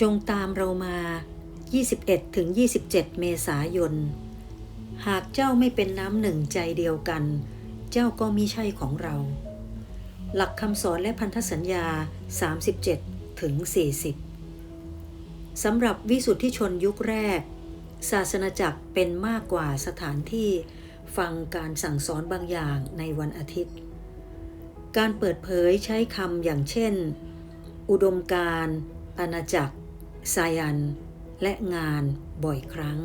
จงตามเรามา 21ถึง27เมษายน หากเจ้าไม่เป็นน้ำหนึ่งใจเดียวกัน เจ้าก็มิใช่ของเรา หลักคำสอนและพันธสัญญา 37ถึง40สำหรับวิสุทธิชนยุคแรก ศาสนาจักรเป็นมากกว่าสถานที่ฟังการสั่งสอนบางอย่างในวันอาทิตย์ การเปิดเผยใช้คำอย่างเช่น อุดมการณ์อาณาจักร สายัน และงานบ่อยครั้ง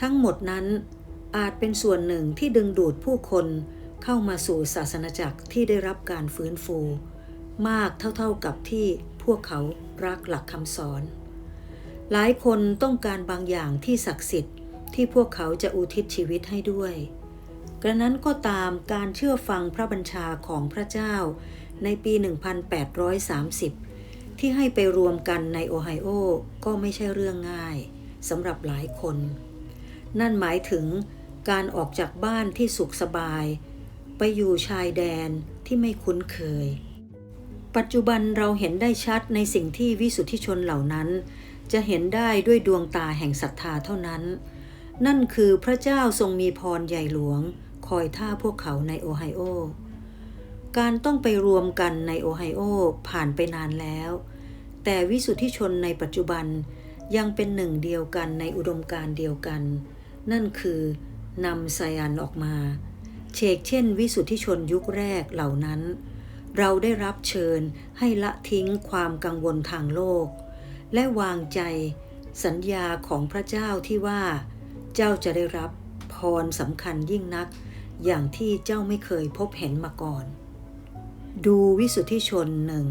ทั้งหมดนั้นอาจเป็นส่วนหนึ่งที่ดึงดูดผู้คนเข้ามาสู่ศาสนาจักรที่ได้รับการฟื้นฟู มากเท่าๆกับที่พวกเขารักหลักคำสอน หลายคนต้องการบางอย่างที่ศักดิ์สิทธิ์ที่พวกเขาจะอุทิศชีวิตให้ด้วย กระนั้นก็ตามการเชื่อฟังพระบัญชาของพระเจ้าในปี 1830 ที่ให้ไปรวมกันในโอไฮโอก็ไม่ใช่เรื่องง่ายสำหรับหลายคน นั่นหมายถึงการออกจากบ้านที่สุขสบาย ไปอยู่ชายแดนที่ไม่คุ้นเคย ปัจจุบันเราเห็นได้ชัดในสิ่งที่วิสุทธิชนเหล่านั้น จะเห็นได้ด้วยดวงตาแห่งศรัทธาเท่านั้น นั่นคือพระเจ้าทรงมีพรใหญ่หลวง คอยท่าพวกเขาในโอไฮโอ การต้องไปรวมกันในโอไฮโอผ่านไปนานแล้ว แต่วิสุทธิชนในปัจจุบันยังเป็นหนึ่งเดียวกันในอุดมการเดียวกัน นั่นคือนำไซยันออกมาเชกเช่น วิสุทธิชนยุคแรกเหล่านั้น เราได้รับเชิญให้ละทิ้งความกังวลทางโลก และวางใจสัญญาของพระเจ้าที่ว่า เจ้าจะได้รับพรสำคัญยิ่งนัก อย่างที่เจ้าไม่เคยพบเห็นมาก่อน ดูวิสุทธิชนหนึ่ง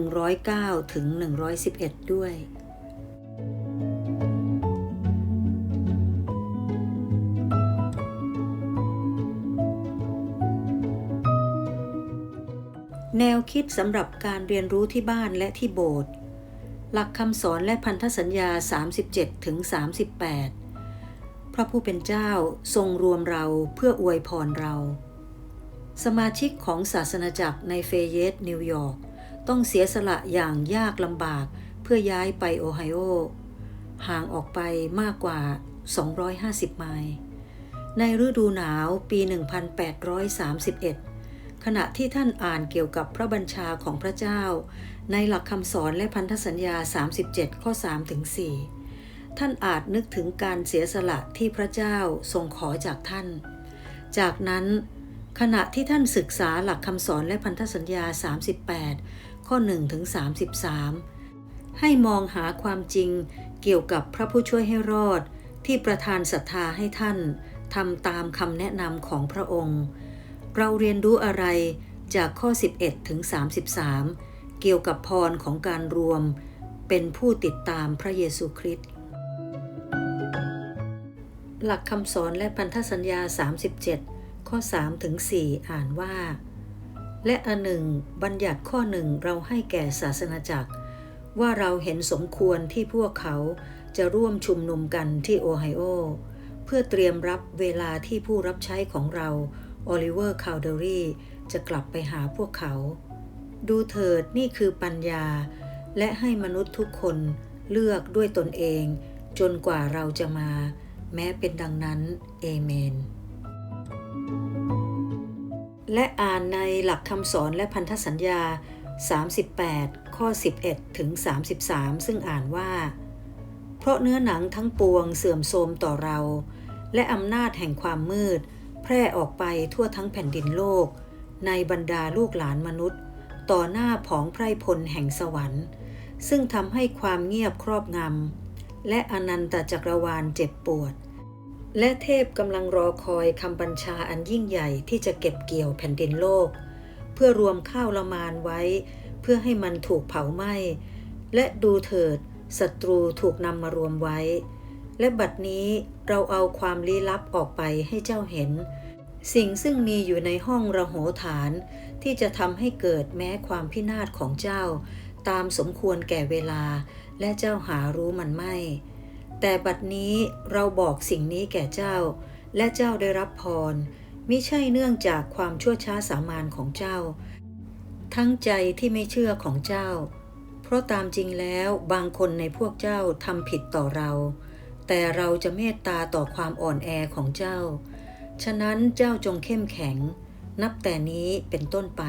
109 ถึง 111 ด้วย แนวคิดสำหรับการเรียนรู้ที่บ้านและที่โบสถ์หลักคำสอนและพันธสัญญา 37 ถึง 38 พระผู้เป็นเจ้าทรงรวมเราเพื่ออวยพรเรา สมาชิกของศาสนาจักรในเฟเยตนิวยอร์กต้องเสียสละอย่างยากลำบากเพื่อย้ายไปโอไฮโอ ห่างออกไปมากกว่า 250 ไมล์ในฤดูหนาวปี 1831 ขณะที่ท่านอ่านเกี่ยวกับพระบัญชาของพระเจ้า ในหลักคำสอนและพันธสัญญา 37 ข้อ3ถึง4ท่านอาจนึกถึงการเสียสละที่พระเจ้าทรงขอจากท่าน จากนั้น ขณะที่ท่านศึกษาหลักคำสอนและพันธสัญญา 38 ข้อ1ถึง33 ให้มองหาความจริงเกี่ยวกับพระผู้ช่วยให้รอด ที่ประทานศรัทธาให้ท่านทำตามคำแนะนำของพระองค์ เราเรียนรู้อะไรจากข้อ 11 ถึง 33 เกี่ยวกับพรของการรวม เป็นผู้ติดตามพระเยซูคริสต์หลักคำสอนและพันธสัญญา 37 ข้อ3ถึง4อ่านว่า และอันหนึ่งบัญญัติข้อหนึ่งเราให้แก่ศาสนาจักร ว่าเราเห็นสมควรที่พวกเขาจะร่วมชุมนุมกันที่โอไฮโอ เพื่อเตรียมรับเวลาที่ผู้รับใช้ของเราโอลิเวอร์คาวเดอรี่จะกลับไปหาพวกเขา ดูเถิดนี่คือปัญญา และให้มนุษย์ทุกคนเลือกด้วยตนเอง จนกว่าเราจะมา แม้เป็นดังนั้น เอเมน และอ่านในหลักคำสอนและพันธสัญญา 38 ข้อ 11 ถึง 33 ซึ่งอ่านว่า เพราะเนื้อหนังทั้งปวงเสื่อมโทรมต่อเรา และอำนาจแห่งความมืด แพร่ออกไปทั่วทั้งแผ่นดินโลก ในบรรดาลูกหลานมนุษย์ ต่อหน้าผองไพรพลแห่งสวรรค์ ซึ่งทำให้ความเงียบครอบงำและอนันตจักรวาลเจ็บปวด และเทพกำลังรอคอยคำบัญชาอันยิ่งใหญ่ที่จะเก็บเกี่ยวแผ่นดินโลก เพื่อรวมข้าวละมานไว้ เพื่อให้มันถูกเผาไหม้ และดูเถิดศัตรูถูกนำมารวมไว้ และบัดนี้เราเอาความลี้ลับออกไปให้เจ้าเห็น สิ่งซึ่งมีอยู่ในห้องระโหฐาน ที่จะทำให้เกิดแม้ความพินาศของเจ้า ตามสมควรแก่เวลา และเจ้าหารู้มันไม่ แต่บัดนี้เราบอกสิ่งนี้แก่เจ้า และเจ้าได้รับพรมิใช่เนื่องจากความชั่วช้าสามานของเจ้า ทั้งใจที่ไม่เชื่อของเจ้า เพราะตามจริงแล้วบางคนในพวกเจ้าทำผิดต่อเรา แต่เราจะเมตตาต่อความอ่อนแอของเจ้า ฉะนั้นเจ้าจงเข้มแข็ง นับแต่นี้เป็นต้นไป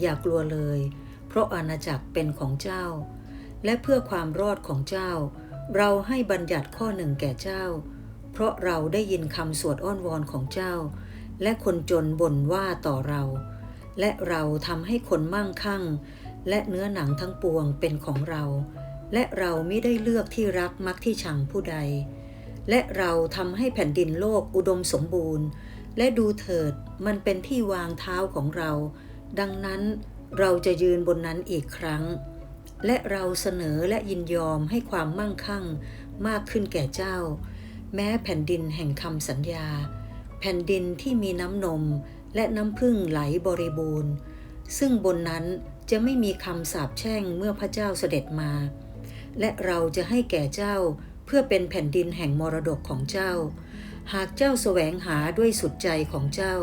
อย่ากลัวเลย เพราะอาณาจักรเป็นของเจ้า และเพื่อความรอดของเจ้า เราให้บัญญัติข้อหนึ่งแก่เจ้า เพราะเราได้ยินคำสวดอ้อนวอนของเจ้า และคนจนบ่นว่าต่อเรา และเราทำให้คนมั่งคั่ง และเนื้อหนังทั้งปวงเป็นของเรา และเราไม่ได้เลือกที่รักมักที่ชังผู้ใด และเราทำให้แผ่นดินโลกอุดมสมบูรณ์ และดูเถิดมันเป็นที่วางเท้าของเรา ดังนั้นเราจะยืนบนนั้นอีกครั้ง และเราเสนอและยินยอมให้ความมั่งคั่งมากขึ้นแก่เจ้า แม้แผ่นดินแห่งคำสัญญา แผ่นดินที่มีน้ำนมและน้ำพึ่งไหลบริบูรณ์ ซึ่งบนนั้นจะไม่มีคำสาปแช่งเมื่อพระเจ้าเสด็จมา และเราจะให้แก่เจ้าเพื่อเป็นแผ่นดินแห่งมรดกของเจ้า หากเจ้าแสวงหาด้วยสุดใจของเจ้า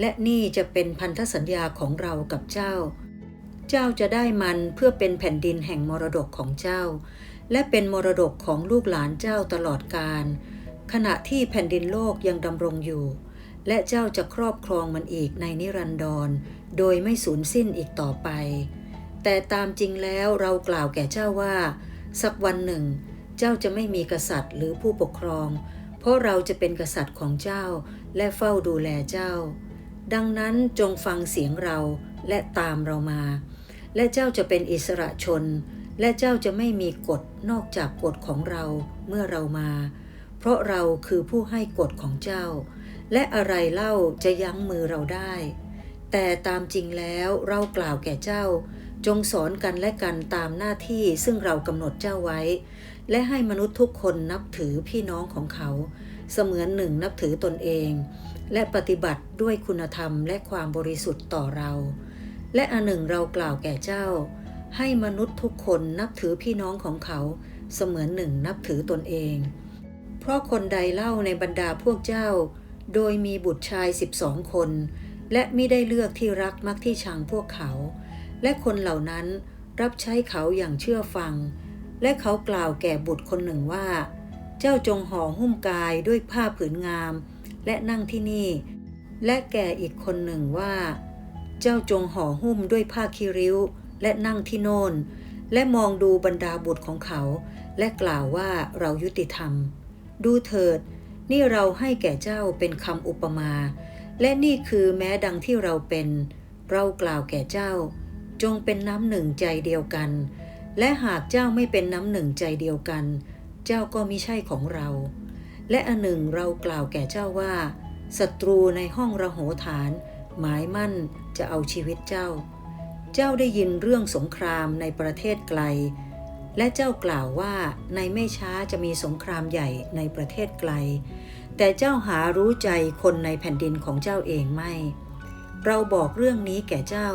และนี่จะเป็นพันธสัญญาของเรากับเจ้า เจ้าจะได้มันเพื่อเป็นแผ่นดินแห่งมรดกของเจ้า และเป็นมรดกของลูกหลานเจ้าตลอดกาลขณะที่แผ่นดินโลกยังดำรงอยู่ และเจ้าจะครอบครองมันอีกในนิรันดร โดยไม่สูญสิ้นอีกต่อไป แต่ตามจริงแล้วเรากล่าวแก่เจ้าว่า สักวันหนึ่ง เจ้าจะไม่มีกษัตริย์หรือผู้ปกครอง เพราะเราจะเป็นกษัตริย์ของเจ้า และเฝ้าดูแลเจ้า ดังนั้นจงฟังเสียงเราและตามเรามา และเจ้าจะเป็นอิสระชน และเจ้าจะไม่มีกฎนอกจากกฎของเราเมื่อเรามา เพราะเราคือผู้ให้กฎของเจ้า และอะไรเล่าจะยั้งมือเราได้ แต่ตามจริงแล้วเรากล่าวแก่เจ้า จงสอนกันและกันตามหน้าที่ซึ่งเรากำหนดเจ้าไว้ และให้มนุษย์ทุกคนนับถือพี่น้องของเขา เสมือนหนึ่งนับถือตนเอง และปฏิบัติด้วยคุณธรรมและความบริสุทธิ์ต่อเรา และอันหนึ่งเรากล่าวแก่เจ้า ให้มนุษย์ทุกคนนับถือพี่น้องของเขาเสมือนหนึ่งนับถือตนเอง เพราะคนใดเล่าในบรรดาพวกเจ้า โดยมีบุตรชายสิบสองคน และไม่ได้เลือกที่รักมักที่ชังพวกเขา และคนเหล่านั้นรับใช้เขาอย่างเชื่อฟัง และเขากล่าวแก่บุตรคนหนึ่งว่า เจ้าจงห่อหุ้มกายด้วยผ้าผืนงาม และนั่งที่นี่ และแก่อีกคนหนึ่งว่า เจ้าจงห่อหุ้มด้วยผ้าคีริ้วและนั่งที่โน่น และมองดูบรรดาบุตรของเขา และกล่าวว่าเรายุติธรรม ดูเถิด นี่เราให้แก่เจ้าเป็นคำอุปมา และนี่คือแม้ดังที่เราเป็น เรากล่าวแก่เจ้า จงเป็นน้ำหนึ่งใจเดียวกัน และหากเจ้าไม่เป็นน้ำหนึ่งใจเดียวกัน เจ้าก็มิใช่ของเรา และอันหนึ่งเรากล่าวแก่เจ้าว่าศัตรูในห้องระโหฐาน หมายมั่น จะเอาชีวิตเจ้า เจ้าได้ยินเรื่องสงครามในประเทศไกล และเจ้ากล่าวว่าในไม่ช้าจะมีสงครามใหญ่ในประเทศไกล แต่เจ้าหารู้ใจคนในแผ่นดินของเจ้าเองไม่ เราบอกเรื่องนี้แก่เจ้า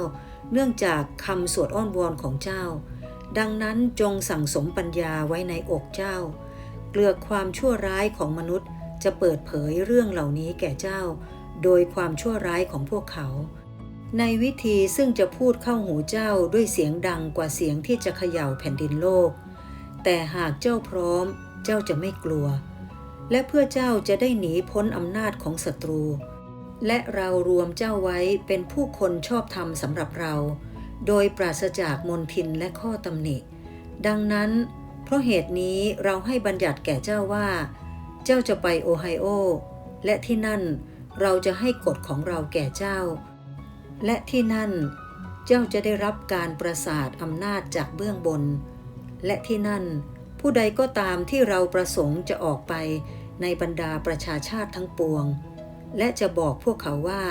เนื่องจากคำสวดอ้อนวอนของเจ้า ดังนั้นจงสั่งสมปัญญาไว้ในอกเจ้า เกลือกความชั่วร้ายของมนุษย์จะเปิดเผยเรื่องเหล่านี้แก่เจ้า โดยความชั่วร้ายของพวกเขา ในวิธีซึ่งจะพูดเข้าหูเจ้าด้วยเสียงดังกว่าเสียงที่จะเขย่าแผ่นดินโลก แต่หากเจ้าพร้อม เจ้าจะไม่กลัว และเพื่อเจ้าจะได้หนีพ้นอำนาจของศัตรู และเรารวมเจ้าไว้เป็นผู้คนชอบธรรมสำหรับเรา โดยปราศจากมนทินและข้อตำหนิ ดังนั้น เพราะเหตุนี้เราให้บัญญัติแก่เจ้าว่า เจ้าจะไปโอไฮโอ และที่นั่นเราจะให้กฎของเราแก่เจ้า และที่นั่นเจ้าจะได้รับการประสาทอำนาจจากเบื้องบน และที่นั่น ผู้ใดก็ตามที่เราประสงค์จะออกไปในบรรดาประชาชาติทั้งปวง และจะบอกพวกเขาว่า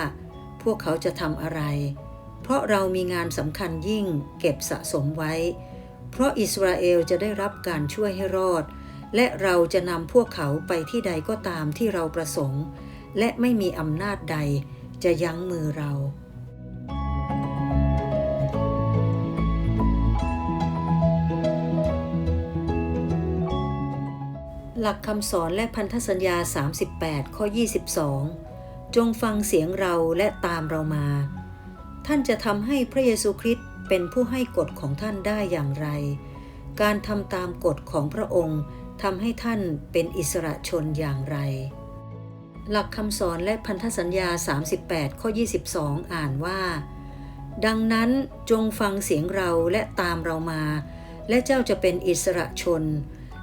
พวกเขาจะทำอะไร เพราะเรามีงานสำคัญยิ่งเก็บสะสมไว้ เพราะอิสราเอลจะได้รับการช่วยให้รอด และเราจะนำพวกเขาไปที่ใดก็ตามที่เราประสงค์ และไม่มีอำนาจใดจะยั้งมือเรา หลักคำสอนและพันธสัญญา 38 ข้อ 22 จงฟังเสียงเราและตามเรามา ท่านจะทำให้พระเยซูคริสต์เป็นผู้ให้กฎของท่านได้อย่างไร การทำตามกฎของพระองค์ทำให้ท่านเป็นอิสระชนอย่างไร หลักคำสอนและพันธสัญญา 38 ข้อ 22 อ่านว่า ดังนั้นจงฟังเสียงเราและตามเรามา และเจ้าจะเป็นอิสระชน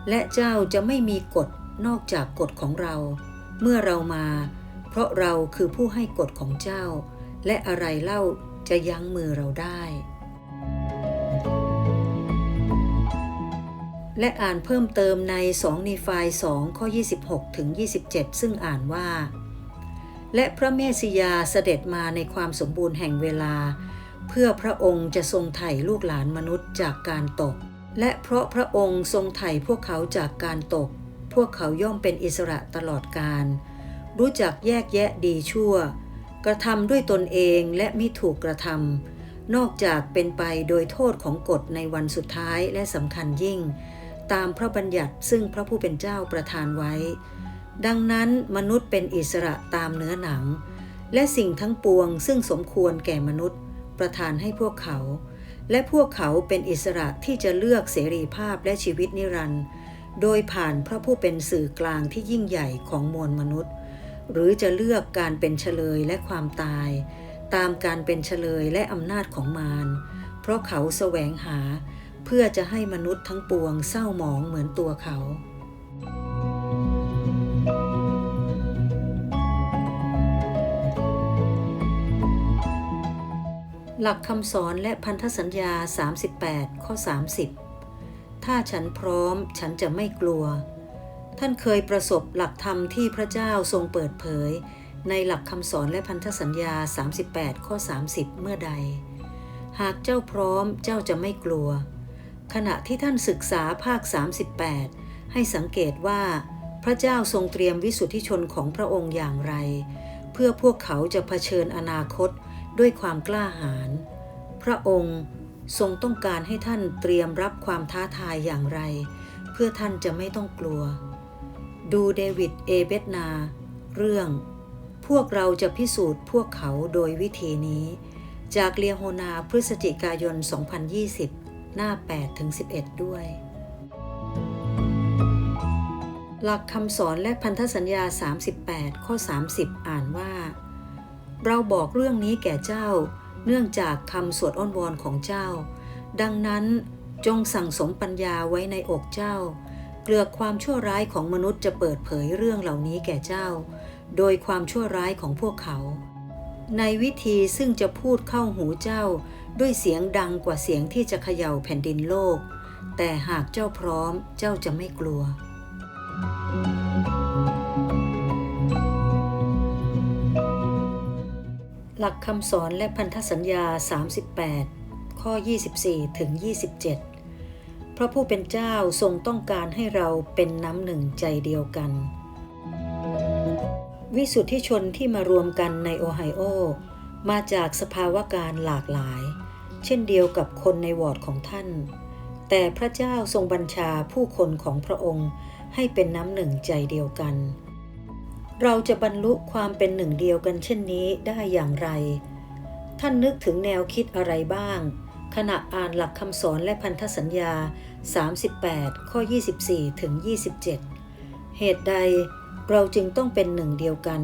และเจ้าจะไม่มีกฎนอกจากกฎของเรา เมื่อเรามา เพราะเราคือผู้ให้กฎของเจ้า และอะไรเล่าจะยั้งมือเราได้ และอ่านเพิ่มเติมใน2นีฟาย2ข้อ 26 ถึง 27 ซึ่งอ่านว่า และพระเมสสิยาเสด็จมาในความสมบูรณ์แห่งเวลา เพื่อพระองค์จะทรงไถ่ลูกหลานมนุษย์จากการตก และเพราะพระองค์ทรงไถ่พวกเขาจากการตก พวกเขาย่อมเป็นอิสระตลอดกาลรู้จักแยกแยะดีชั่ว กระทำด้วยตนเองและมิถูกกระทำนอกจากเป็นไปโดยโทษของกฎในวันสุดท้ายและสำคัญยิ่ง ตามพระบัญญัติซึ่งพระผู้เป็นเจ้าประทานไว้ ดังนั้นมนุษย์เป็นอิสระตามเนื้อหนัง และสิ่งทั้งปวงซึ่งสมควรแก่มนุษย์ ประทานให้พวกเขา และพวกเขาเป็นอิสระที่จะเลือกเสรีภาพและชีวิตนิรันดร์โดยผ่านพระผู้เป็นสื่อกลางที่ยิ่งใหญ่ของมวลมนุษย์ หรือจะเลือกการเป็นเฉลยและความตาย ตามการเป็นเฉลยและอำนาจของมาร เพราะเขาแสวงหาเพื่อจะให้มนุษย์ทั้งปวงเศร้าหมองเหมือนตัวเขา หลักคำสอนและพันธสัญญา 38 ข้อ 30 ถ้าฉันพร้อมฉันจะไม่กลัว ท่านเคยประสบหลักธรรมที่พระเจ้าทรงเปิดเผย ในหลักคำสอนและพันธสัญญา 38 ข้อ 30 เมื่อใด หากเจ้าพร้อมเจ้าจะไม่กลัว ขณะที่ท่านศึกษาภาค 38 ให้สังเกตว่า พระเจ้าทรงเตรียมวิสุทธิชนของพระองค์อย่างไร เพื่อพวกเขาจะเผชิญอนาคต ด้วยความกล้าหาญ พระองค์ทรงต้องการให้ท่านเตรียมรับความท้าทายอย่างไร เพื่อท่านจะไม่ต้องกลัว ดูเดวิดเอเบตนา เรื่อง พวกเราจะพิสูจน์พวกเขาโดยวิธีนี้ จากเลียโฮนาพฤศจิกายน 2020 หน้า 8-11 ด้วย หลักคำสอนและพันธสัญญา 38 ข้อ 30 อ่านว่า เราบอกเรื่องนี้แก่เจ้า เนื่องจากคำสวดอ้อนวอนของเจ้า ดังนั้นจงสั่งสมปัญญาไว้ในอกเจ้า เกลือกความชั่วร้ายของมนุษย์จะเปิดเผยเรื่องเหล่านี้แก่เจ้า โดยความชั่วร้ายของพวกเขา ในวิธีซึ่งจะพูดเข้าหูเจ้า ด้วยเสียงดังกว่าเสียงที่จะเขย่าแผ่นดินโลก แต่หากเจ้าพร้อมเจ้าจะไม่กลัว หลักคำสอนและพันธสัญญา 38 ข้อ 24 ถึง 27 พระผู้เป็นเจ้าทรงต้องการให้เราเป็นน้ำหนึ่งใจเดียวกัน วิสุทธิชนที่มารวมกันในโอไฮโอ มาจากสภาวะการหลากหลาย เช่นเดียวกับคนในวอร์ดของท่าน แต่พระเจ้าทรงบัญชาผู้คนของพระองค์ให้เป็นน้ำหนึ่งใจเดียวกัน เราจะบรรลุความเป็นหนึ่งเดียวกันเช่นนี้ได้อย่างไร ท่านนึกถึงแนวคิดอะไรบ้าง ขณะอ่านหลักคำสอนและพันธสัญญา 38 ข้อ 24 ถึง 27 เหตุใดเราจึงต้องเป็นหนึ่งเดียวกัน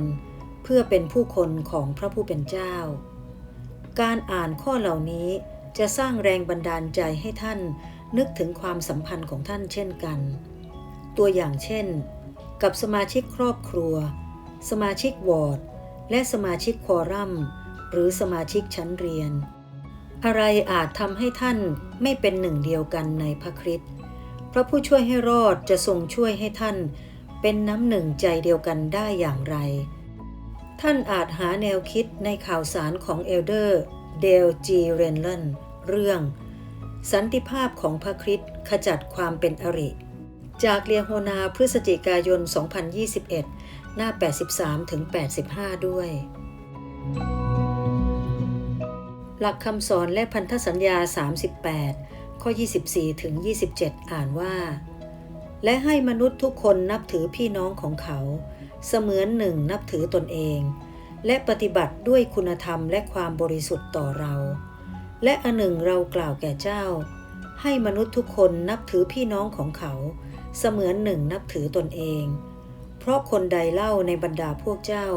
เพื่อเป็นผู้คนของพระผู้เป็นเจ้า การอ่านข้อเหล่านี้จะสร้างแรงบันดาลใจให้ท่านนึกถึงความสัมพันธ์ของท่านเช่นกัน ตัวอย่างเช่น กับสมาชิกครอบครัว สมาชิกวอร์ด และสมาชิกคอรัมหรือสมาชิกชั้นเรียน อะไรอาจทำให้ท่านไม่เป็นหนึ่งเดียวกันในพระคริสต์พระผู้ช่วยให้รอดจะทรงช่วยให้ท่านเป็นน้ำหนึ่งใจเดียวกันได้อย่างไร ท่านอาจหาแนวคิดในข่าวสารของเอลเดอร์เดลจีเรนเลนเรื่อง สันติภาพของพระคริสต์ขจัดความเป็นอริ จากเลียโฮนาพฤศจิกายน 2021 หน้า 83 ถึง 85 ด้วย หลักคำสอนและพันธสัญญา 38 ข้อ 24 ถึง 27 อ่านว่า และให้มนุษย์ทุกคนนับถือพี่น้องของเขา เสมือนหนึ่งนับถือตนเอง และปฏิบัติด้วยคุณธรรมและความบริสุทธิ์ต่อเรา และอันหนึ่งเรากล่าวแก่เจ้า ให้มนุษย์ทุกคนนับถือพี่น้องของเขา เสมือนหนึ่งนับถือตนเอง เพราะคนใดเล่าในบรรดาพวกเจ้า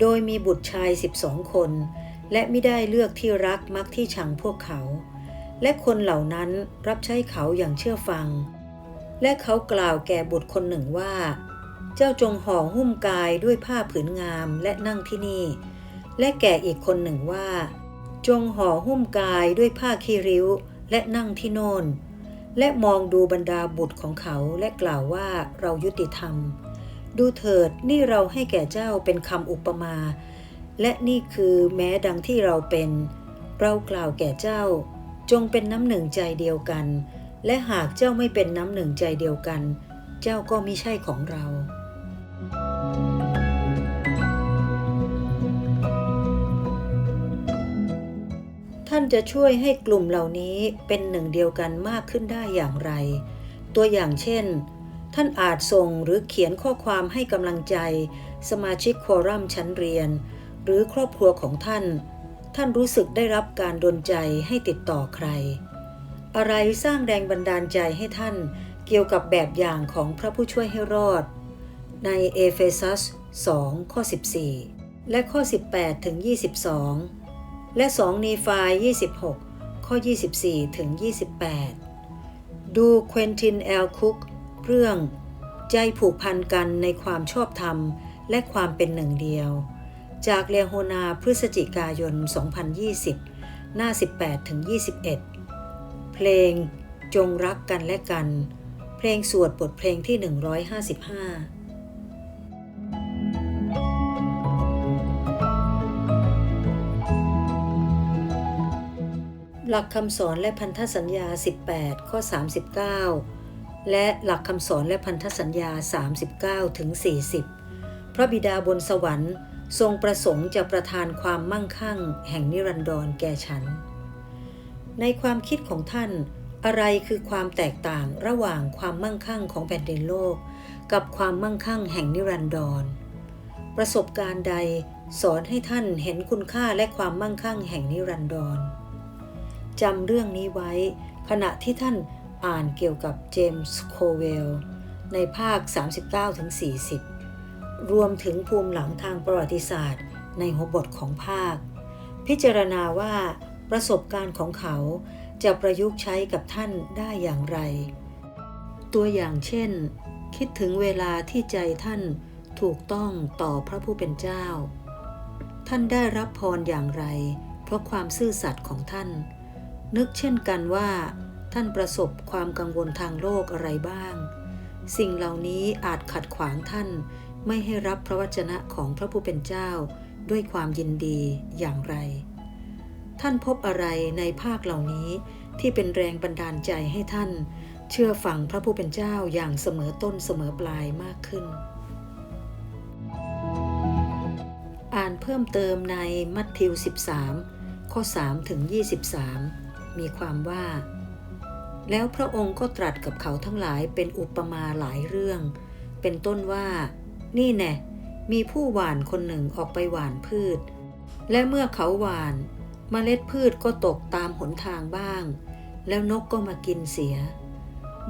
โดยมีบุตรชายสิบสองคน และไม่ได้เลือกที่รักมักที่ชังพวกเขา และคนเหล่านั้นรับใช้เขาอย่างเชื่อฟัง และเขากล่าวแก่บุตรคนหนึ่งว่า เจ้าจงห่อหุ้มกายด้วยผ้าผืนงามและนั่งที่นี่ และแก่อีกคนหนึ่งว่า จงห่อหุ้มกายด้วยผ้าคีริ้วและนั่งที่โน่นและมองดูบรรดาบุตรของเขาและกล่าวว่าเรายุติธรรม ดูเถิดนี่เราให้แก่เจ้าเป็นคำอุปมา และนี่คือแม้ดังที่เราเป็น เรากล่าวแก่เจ้า จงเป็นน้ำหนึ่งใจเดียวกัน และหากเจ้าไม่เป็นน้ำหนึ่งใจเดียวกัน เจ้าก็มิใช่ของเรา ท่านจะช่วยให้กลุ่มเหล่านี้เป็นหนึ่งเดียวกันมากขึ้นได้อย่างไร ตัวอย่างเช่น ท่านอาจส่งหรือเขียนข้อความให้กำลังใจ สมาชิกโครัมชั้นเรียน หรือครอบครัวของท่าน ท่านรู้สึกได้รับการดลใจให้ติดต่อใคร อะไรสร้างแรงบันดาลใจให้ท่านเกี่ยวกับแบบอย่างของพระผู้ช่วยให้รอด ในเอเฟซัส 2 ข้อ 14 และข้อ 18 ถึง 22 และ 2 นีฟาย 26 ข้อ 24 ถึง 28 ดูเควินตินแอลคุก เรื่อง ใจผูกพันกันในความชอบธรรมและความเป็นหนึ่งเดียว จากเลโฮนาพฤศจิกายน 2020 หน้า 18ถึง21 เพลงจงรักกันและกัน เพลงสวดบทเพลงที่ 155หลักคำสอนและพันธสัญญา 18 ข้อ 39 และหลักคำสอนและพันธสัญญา 39ถึง40 พระบิดาบนสวรรค์ ทรงประสงค์จะประทานความมั่งคั่ง แห่งนิรันดรแก่ฉัน ในความคิดของท่าน อะไรคือความแตกต่างระหว่างความมั่งคั่งของแผ่นดินโลก กับความมั่งคั่งแห่งนิรันดร ประสบการณ์ใดสอนให้ท่านเห็นคุณค่าและความมั่งคั่งแห่งนิรันดรจำเรื่องนี้ไว้ ขณะที่ท่าน อ่านเกี่ยวกับเจมส์โคเวลในภาค 39-40 รวมถึงภูมิหลังทางประวัติศาสตร์ ในหัวบทของภาค พิจารณาว่าประสบการณ์ของเขาจะประยุกต์ใช้กับท่านได้อย่างไร ตัวอย่างเช่น คิดถึงเวลาที่ใจท่านถูกต้องต่อพระผู้เป็นเจ้า ท่านได้รับพรอย่างไร เพราะความซื่อสัตย์ของท่าน นึกเช่นกันว่า ท่านประสบความกังวลทางโลกอะไรบ้าง สิ่งเหล่านี้อาจขัดขวางท่านไม่ให้รับพระวจนะของพระผู้เป็นเจ้าด้วยความยินดีอย่างไร ท่านพบอะไรในภาคเหล่านี้ที่เป็นแรงบันดาลใจให้ท่าน เชื่อฟังพระผู้เป็นเจ้าอย่างเสมอต้นเสมอปลายมากขึ้น อ่านเพิ่มเติมในมัทธิว 13 ข้อ 3 ถึง 23 มีความว่า แล้วพระองค์ก็ตรัสกับเขาทั้งหลายเป็นอุปมาหลายเรื่อง เป็นต้นว่า นี่แน่มีผู้หว่านคนหนึ่งออกไปหว่านพืช และเมื่อเขาหว่านเมล็ดพืชก็ตกตามหนทางบ้าง แล้วนกก็มากินเสีย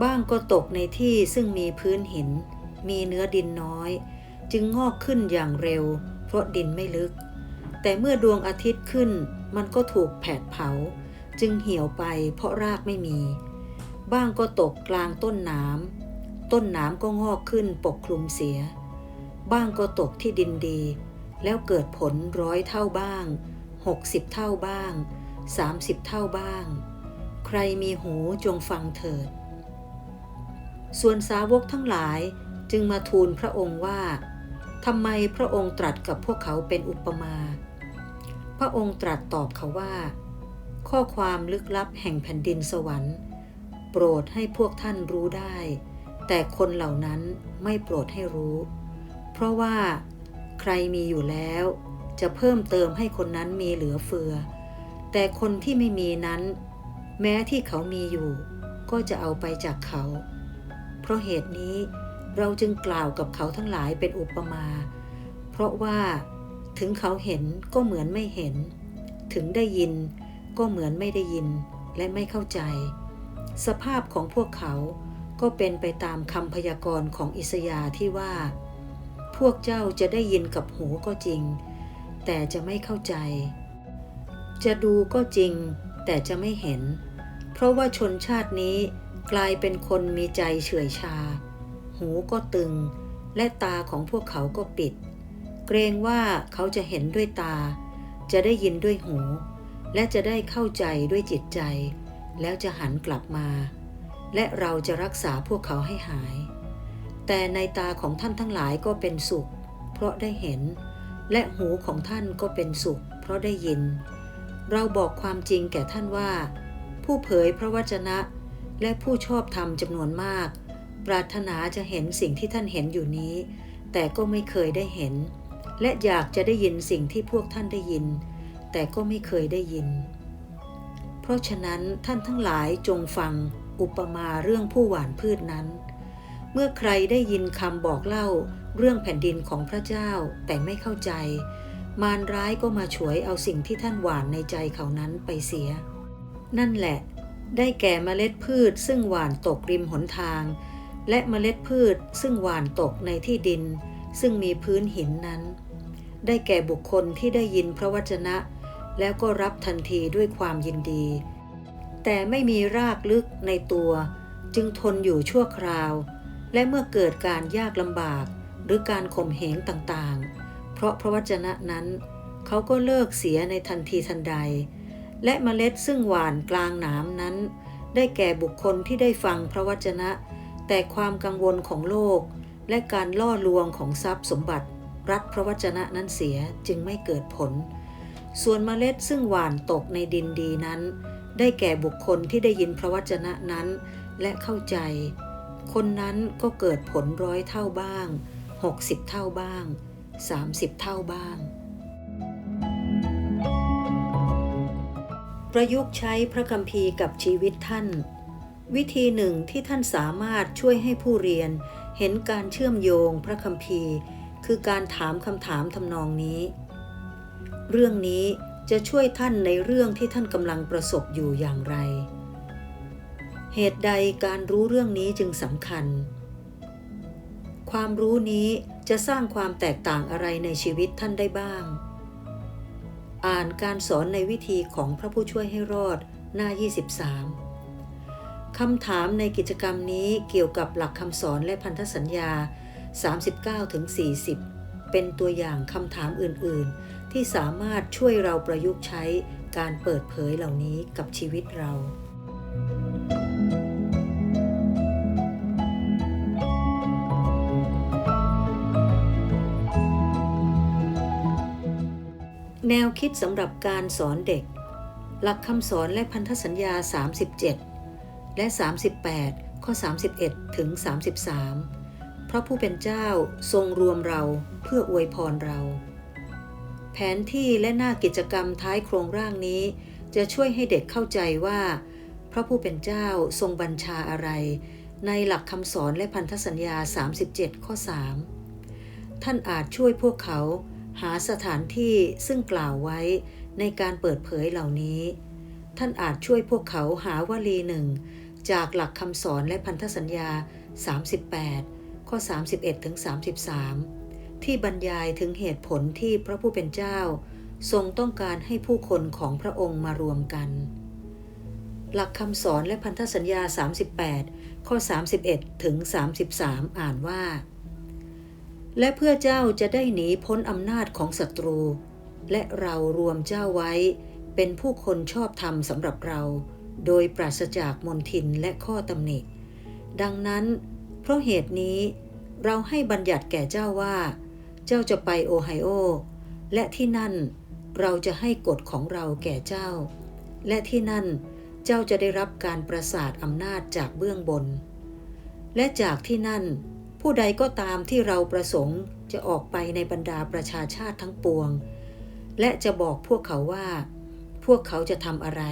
บ้างก็ตกในที่ซึ่งมีพื้นหิน มีเนื้อดินน้อย จึงงอกขึ้นอย่างเร็ว เพราะดินไม่ลึก แต่เมื่อดวงอาทิตย์ขึ้น มันก็ถูกแผดเผา จึงเหี่ยวไปเพราะรากไม่มี บ้างก็ตกกลางต้นน้ำต้นน้ำก็งอกขึ้นปกคลุมเสีย บ้างก็ตกที่ดินดี แล้วเกิดผลร้อยเท่าบ้างหกสิบเท่าบ้างสามสิบเท่าบ้าง ใครมีหูจงฟังเถิด ส่วนสาวกทั้งหลายจึงมาทูลพระองค์ว่าทำไมพระองค์ตรัสกับพวกเขาเป็นอุปมา พระองค์ตรัสตอบเขาว่า ข้อความลึกลับแห่งแผ่นดินสวรรค์ โปรดให้พวกท่านรู้ได้ แต่คนเหล่านั้นไม่โปรดให้รู้ เพราะว่าใครมีอยู่แล้ว จะเพิ่มเติมให้คนนั้นมีเหลือเฟือ แต่คนที่ไม่มีนั้น แม้ที่เขามีอยู่ ก็จะเอาไปจากเขา เพราะเหตุนี้เราจึงกล่าวกับเขาทั้งหลายเป็นอุปมา เพราะว่าถึงเขาเห็นก็เหมือนไม่เห็น ถึงได้ยินก็เหมือนไม่ได้ยินและไม่เข้าใจ สภาพของพวกเขาก็เป็นไปตามคำพยากรณ์ของอิสยาห์ที่ว่า พวกเจ้าจะได้ยินกับหูก็จริง แต่จะไม่เข้าใจ จะดูก็จริง แต่จะไม่เห็น เพราะว่าชนชาตินี้กลายเป็นคนมีใจเฉื่อยชา หูก็ตึง และตาของพวกเขาก็ปิด เกรงว่าเขาจะเห็นด้วยตา จะได้ยินด้วยหู และจะได้เข้าใจด้วยจิตใจ แล้วจะหันกลับมา และเราจะรักษาพวกเขาให้หาย แต่ในตาของท่านทั้งหลายก็เป็นสุข เพราะได้เห็น และหูของท่านก็เป็นสุข เพราะได้ยิน เราบอกความจริงแก่ท่านว่า ผู้เผยพระวจนะ และผู้ชอบธรรมจำนวนมาก ปรารถนาจะเห็นสิ่งที่ท่านเห็นอยู่นี้ แต่ก็ไม่เคยได้เห็น และอยากจะได้ยินสิ่งที่พวกท่านได้ยิน แต่ก็ไม่เคยได้ยิน เพราะฉะนั้นท่านทั้งหลายจงฟังอุปมาเรื่องผู้หว่านพืชนั้น เมื่อใครได้ยินคำบอกเล่าเรื่องแผ่นดินของพระเจ้าแต่ไม่เข้าใจ มารร้ายก็มาฉวยเอาสิ่งที่ท่านหว่านในใจเขานั้นไปเสีย นั่นแหละ ได้แก่เมล็ดพืชซึ่งหว่านตกริมหนทาง และเมล็ดพืชซึ่งหว่านตกในที่ดิน ซึ่งมีพื้นหินนั้น ได้แก่บุคคลที่ได้ยินพระวจนะ แล้วก็รับทันทีด้วยความยินดี แต่ไม่มีรากลึกในตัว จึงทนอยู่ชั่วคราว และเมื่อเกิดการยากลำบากหรือการข่มเหงต่างๆ เพราะพระวจนะนั้น เขาก็เลิกเสียในทันทีทันใด และเมล็ดซึ่งหวานกลางหนามนั้น ได้แก่บุคคลที่ได้ฟังพระวจนะ แต่ความกังวลของโลก และการล่อลวงของทรัพย์สมบัติ รัดพระวจนะนั้นเสียจึงไม่เกิดผล ส่วนเมล็ดซึ่งหวานตกในดินดีนั้น ได้แก่บุคคลที่ได้ยินพระวจนะนั้น และเข้าใจ คนนั้นก็เกิดผลร้อยเท่าบ้าง 60 เท่าบ้าง 30 เท่าบ้าง ประยุกต์ใช้พระคัมภีร์กับชีวิตท่าน วิธีหนึ่งที่ท่านสามารถช่วยให้ผู้เรียน เห็นการเชื่อมโยงพระคัมภีร์ คือการถามคำถามทำนองนี้ เรื่องนี้จะช่วยท่านในเรื่องที่ท่านกำลังประสบอยู่อย่างไร เหตุใดการรู้เรื่องนี้จึงสำคัญ ความรู้นี้จะสร้างความแตกต่างอะไรในชีวิตท่านได้บ้าง อ่านการสอนในวิธีของพระผู้ช่วยให้รอดหน้า 23 คำถามในกิจกรรมนี้เกี่ยวกับหลักคำสอนและพันธสัญญา 39-40 เป็นตัวอย่างคำถามอื่นๆ ที่สามารถช่วยเราประยุกต์ใช้การเปิดเผยเหล่านี้กับชีวิตเรา แนวคิดสำหรับการสอนเด็ก หลักคำสอนและพันธสัญญา 37 และ 38 ข้อ 31 ถึง 33เพราะผู้เป็นเจ้าทรงรวมเราเพื่ออวยพรเรา แผนที่และหน้ากิจกรรมท้ายโครงร่างนี้ จะช่วยให้เด็กเข้าใจว่า พระผู้เป็นเจ้าทรงบัญชาอะไร ในหลักคำสอนและพันธสัญญา 37 ข้อ 3 ท่านอาจช่วยพวกเขาหาสถานที่ซึ่งกล่าวไว้ในการเปิดเผยเหล่านี้ ท่านอาจช่วยพวกเขาหาวลีหนึ่งจากหลักคำสอนและพันธสัญญา 38 ข้อ 31ถึง33 ที่บรรยายถึงเหตุผลที่พระผู้เป็นเจ้า ทรงต้องการให้ผู้คนของพระองค์มารวมกัน หลักคำสอนและพันธสัญญา 38 ข้อ 31 ถึง 33 อ่านว่า และเพื่อเจ้าจะได้หนีพ้นอำนาจของศัตรู และเรารวมเจ้าไว้ เป็นผู้คนชอบธรรมสำหรับเรา โดยปราศจากมนทินและข้อตำหนิ ดังนั้น เพราะเหตุนี้เราให้บัญญัติแก่เจ้าว่า เจ้าจะไปโอไฮโอ และที่นั่นเราจะให้กฎของเราแก่เจ้า และที่นั่นเจ้าจะได้รับการประสาทอำนาจจากเบื้องบน และจากที่นั่น ผู้ใดก็ตามที่เราประสงค์จะออกไปในบรรดาประชาชาติทั้งปวง และจะบอกพวกเขาว่า พวกเขาจะทำอะไร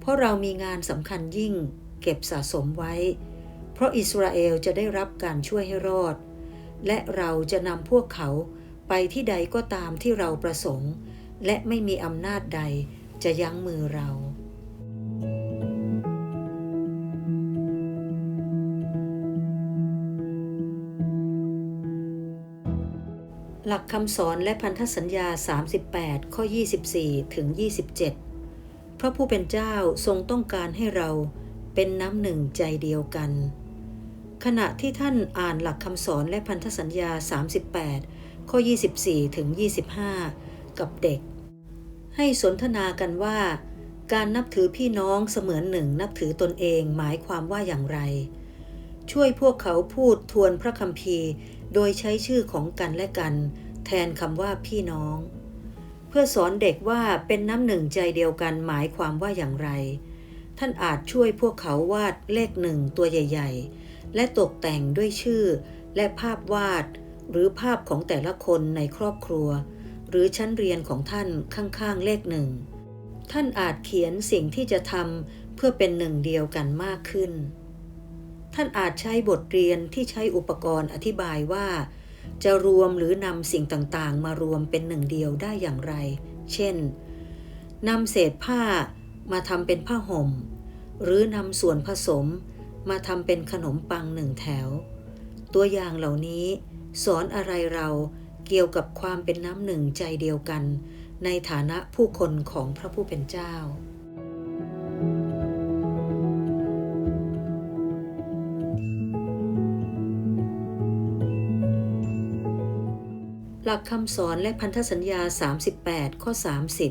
เพราะเรามีงานสำคัญยิ่งเก็บสะสมไว้ เพราะอิสราเอลจะได้รับการช่วยให้รอด และเราจะนำพวกเขาไปที่ใดก็ตามที่เราประสงค์ และไม่มีอำนาจใดจะยั้งมือเรา หลักคำสอนและพันธสัญญา 38 ข้อ 24 ถึง 27 พระผู้เป็นเจ้าทรงต้องการให้เราเป็นน้ำหนึ่งใจเดียวกัน ขณะที่ท่านอ่านหลักคำสอนและพันธสัญญา 38 ข้อ 24 ถึง 25 กับเด็ก ให้สนทนากันว่า การนับถือพี่น้องเสมือนหนึ่งนับถือตนเองหมายความว่าอย่างไร ช่วยพวกเขาพูดทวนพระคัมภีร์ โดยใช้ชื่อของกันและกัน แทนคำว่าพี่น้อง เพื่อสอนเด็กว่าเป็นน้ำหนึ่งใจเดียวกันหมายความว่าอย่างไร ท่านอาจช่วยพวกเขาวาดเลขหนึ่งตัวใหญ่ ๆ และตกแต่งด้วยชื่อ และภาพวาด หรือภาพของแต่ละคนในครอบครัว หรือชั้นเรียนของท่านข้างๆเลขหนึ่ง ท่านอาจเขียนสิ่งที่จะทำเพื่อเป็นหนึ่งเดียวกันมากขึ้น ท่านอาจใช้บทเรียนที่ใช้อุปกรณ์อธิบายว่า จะรวมหรือนำสิ่งต่างๆ มารวมเป็นหนึ่งเดียวได้อย่างไร เช่นนำเศษผ้ามาทำเป็นผ้าห่ม หรือนำส่วนผสม มาทำเป็นขนมปังหนึ่งแถว ตัวอย่างเหล่านี้สอนอะไรเราเกี่ยวกับความเป็นน้ำหนึ่งใจเดียวกัน ในฐานะผู้คนของพระผู้เป็นเจ้า หลักคำสอนและพันธสัญญา 38 ข้อ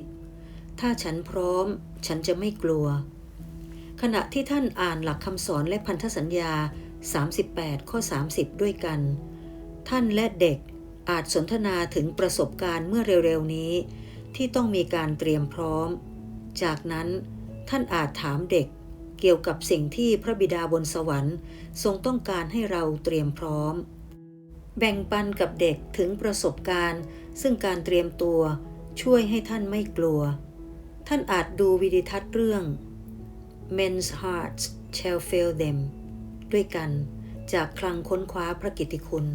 30 ถ้าฉันพร้อม ฉันจะไม่กลัว ขณะที่ท่านอ่านหลักคำสอนและพันธสัญญา 38 ข้อ 30 ด้วยกัน ท่านและเด็กอาจสนทนาถึงประสบการณ์เมื่อเร็วๆนี้ ที่ต้องมีการเตรียมพร้อม จากนั้นท่านอาจถามเด็กเกี่ยวกับสิ่งที่พระบิดาบนสวรรค์ ทรงต้องการให้เราเตรียมพร้อม แบ่งปันกับเด็กถึงประสบการณ์ ซึ่งการเตรียมตัวช่วยให้ท่านไม่กลัว ท่านอาจดูวิดิทัศน์เรื่อง Men's Hearts Shall Fail Them ด้วยกันจากคลังค้นคว้าพระกิตติคุณ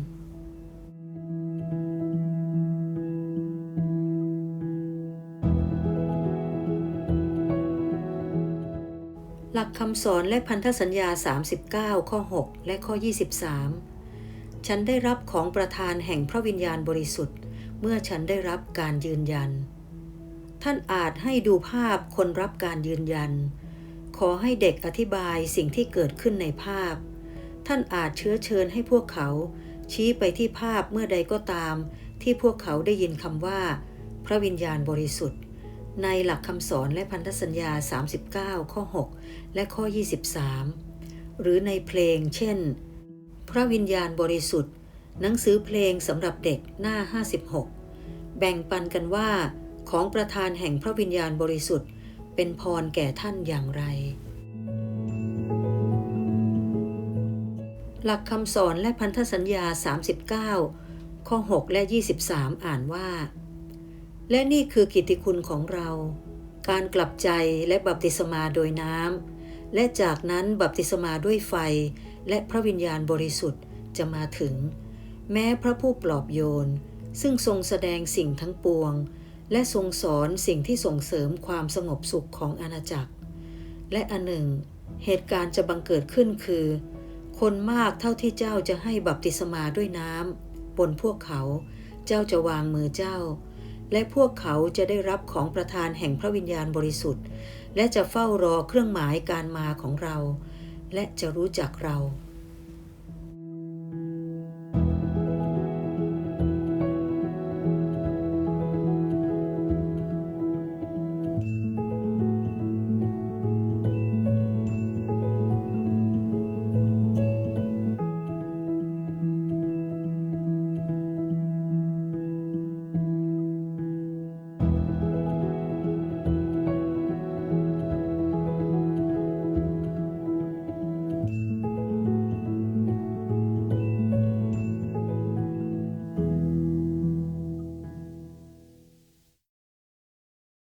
หลักคำสอนและพันธสัญญา 39 ข้อ 6 และข้อ 23 ฉันได้รับของประทานแห่งพระวิญญาณบริสุทธิ์ เมื่อฉันได้รับการยืนยัน ท่านอาจให้ดูภาพคนรับการยืนยัน อให้เด็กอธิบายสิ่งที่เกิดขึ้นในภาพ ท่านอาจเชื้อเชิญให้พวกเขา ชี้ไปที่ภาพเมื่อใดก็ตาม ที่พวกเขาได้ยินคำว่า พระวิญญาณบริสุทธิ์ ในหลักคำสอนและพันธสัญญา 39 ข้อ 6 และข้อ 23 หรือในเพลงเช่น พระวิญญาณบริสุทธิ์ หนังสือเพลงสำหรับเด็กหน้า 56 แบ่งปันกันว่า ของประธานแห่งพระวิญญาณบริสุทธิ์ เป็นพรแก่ท่านอย่างไร หลักคำสอนและพันธสัญญา 39 ข้อ 6 และ 23 อ่านว่า และนี่คือกิตติคุณของเรา การกลับใจและบัพติศมาโดยน้ำ และจากนั้นบัพติศมาด้วยไฟ และพระวิญญาณบริสุทธิ์จะมาถึง แม้พระผู้ปลอบโยน ซึ่งทรงแสดงสิ่งทั้งปวง และทรงสอนสิ่งที่ส่งเสริมความสงบสุขของอาณาจักร และอันหนึ่ง เหตุการณ์จะบังเกิดขึ้นคือ คนมากเท่าที่เจ้าจะให้บัพติศมาด้วยน้ำบนพวกเขา เจ้าจะวางมือเจ้า และพวกเขาจะได้รับของประทานแห่งพระวิญญาณบริสุทธิ์ และจะเฝ้ารอเครื่องหมายการมาของเรา และจะรู้จักเรา